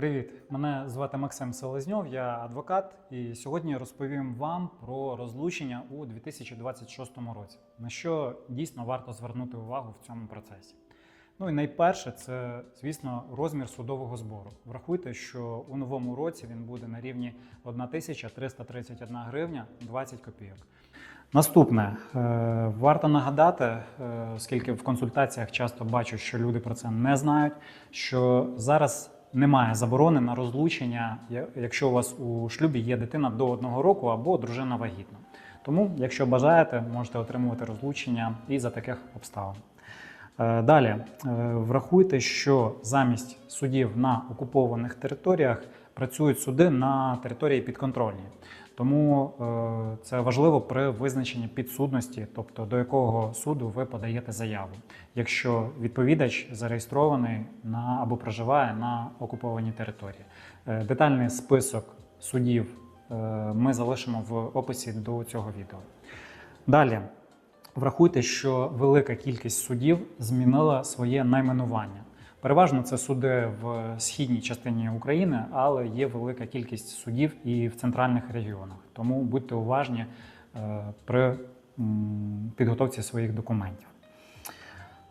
Привіт, мене звати Максим Селезньов, я адвокат, і сьогодні розповім вам про розлучення у 2026 році, на що дійсно варто звернути увагу в цьому процесі. Ну і найперше, це, звісно, розмір судового збору. Врахуйте, що у новому році він буде на рівні 1331 гривня 20 копійок. Наступне е, варто нагадати, е, оскільки в консультаціях часто бачу, що люди про це не знають, що зараз немає заборони на розлучення, якщо у вас у шлюбі є дитина до одного року або дружина вагітна. Тому, якщо бажаєте, можете отримувати розлучення і за таких обставин. Е, Далі е, врахуйте, що замість судів на окупованих територіях працюють суди на території підконтрольній. Тому е, це важливо при визначенні підсудності, тобто до якого суду ви подаєте заяву, якщо відповідач зареєстрований на або проживає на окупованій території. Е, Детальний список судів е, ми залишимо в описі до цього відео. Далі. Врахуйте, що велика кількість судів змінила своє найменування. Переважно це суди в східній частині України, але є велика кількість судів і в центральних регіонах. Тому будьте уважні е, при підготовці своїх документів.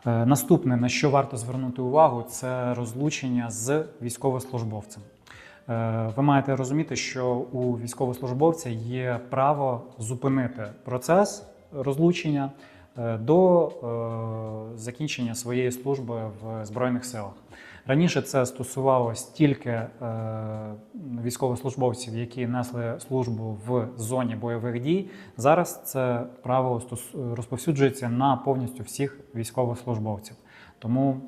Е, Наступне, на що варто звернути увагу, це розлучення з військовослужбовцем. Е, Ви маєте розуміти, що у військовослужбовця є право зупинити процес розлучення до е, закінчення своєї служби в Збройних силах. Раніше це стосувалось тільки е, військовослужбовців, які несли службу в зоні бойових дій. Зараз це право стос- розповсюджується на повністю всіх військовослужбовців. Тому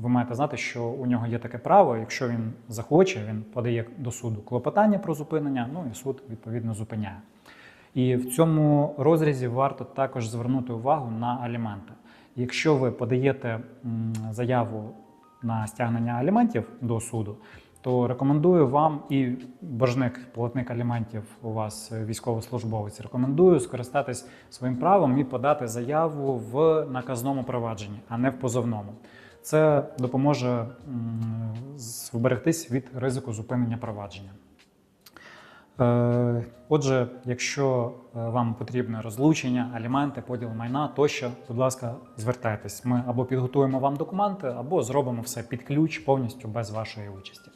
ви маєте знати, що у нього є таке право. Якщо він захоче, він подає до суду клопотання про зупинення. Ну і суд відповідно зупиняє. І в цьому розрізі варто також звернути увагу на аліменти. Якщо ви подаєте заяву на стягнення аліментів до суду, то рекомендую вам і боржник, платник аліментів у вас е, військовослужбовець. Рекомендую скористатись своїм правом і подати заяву в наказному провадженні, а не в позовному. Це допоможе м, з- вберегтись від ризику зупинення провадження. Е, Отже, якщо е, вам потрібне розлучення, аліменти, поділ майна тощо, будь ласка, звертайтесь. Ми або підготуємо вам документи, або зробимо все під ключ повністю без вашої участі.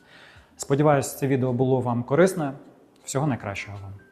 Сподіваюсь, це відео було вам корисне. Всього найкращого вам.